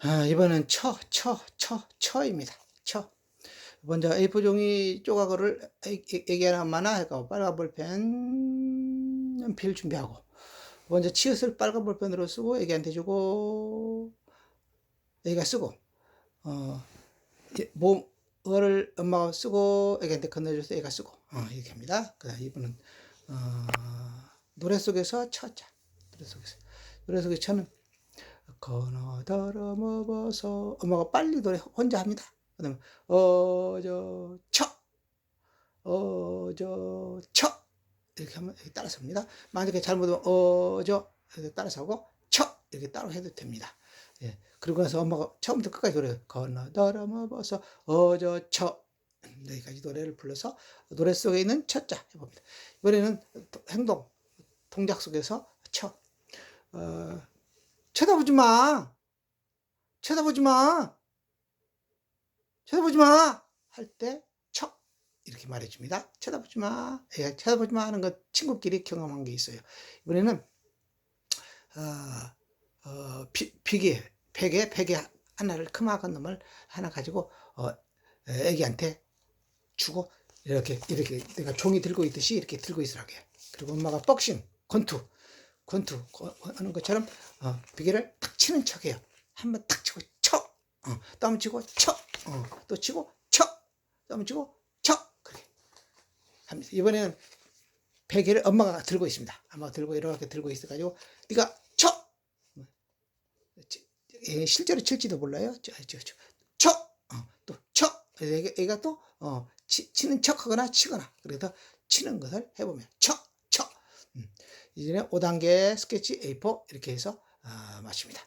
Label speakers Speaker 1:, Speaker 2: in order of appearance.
Speaker 1: 아, 이번엔 처, 처, 처, 처입니다. 처. 먼저 A4 종이 조각을 많아 해가 빨간 볼펜 연필 준비하고 먼저 치읓을 빨간 볼펜으로 쓰고 애기한테 주고 애기가 쓰고 어, 이제 뭐를 엄마가 쓰고 애기한테 건네줘서 애가 쓰고 어, 이렇게 합니다. 그다음 이분은 어, 노래 속에서 처자 노래 속에서 노래 속에 처는 건어더러 먹어서 엄마가 빨리 노래 혼자 합니다. 그다음에 어저 쳐, 어저 쳐 이렇게 하면 이렇게 따라서 합니다. 만약에 잘못하면 어저 이렇게 따라서 하고 쳐 이렇게 따로 해도 됩니다. 예. 그리고 나서 엄마가 처음부터 끝까지 노래 건어더러 먹어서 어저 쳐 여기까지 노래를 불러서 노래 속에 있는 첫자 해봅니다. 이번에는 행동 동작 속에서 쳐 어, 쳐다보지 마. 쳐다보지 마. 쳐다보지 마. 할 때, 쳐. 이렇게 말해줍니다. 쳐다보지 마. 예, 쳐다보지 마 하는 거 친구끼리 경험한 게 있어요. 이번에는, 어, 어, 비, 비계, 베개, 베개 하나를 크마한 놈을 하나 가지고, 어, 애기한테 주고, 이렇게, 이렇게 내가 종이 들고 있듯이 이렇게 들고 있으라고 해요. 그리고 엄마가 복싱, 권투, 권투 하는 것처럼 어, 비계를 탁 치는 척해요. 한번 탁 치고 쳐, 어, 또 한번 치고 쳐, 어, 또 치고 쳐, 또 한번 치고 쳐 그렇게 합니다. 이번에는 베개를 엄마가 들고 있습니다. 엄마가 들고 이렇게 들고 있어가지고 네가 쳐, 치- 예, 실제로 칠지도 몰라요. 쳐, 쳐, 어, 또 쳐. 애가, 애가 또 어, 치, 치는 척하거나 치거나 그래서 치는 것을 해보면 쳐. 이전에 5단계 스케치 A4 이렇게 해서 아, 마칩니다.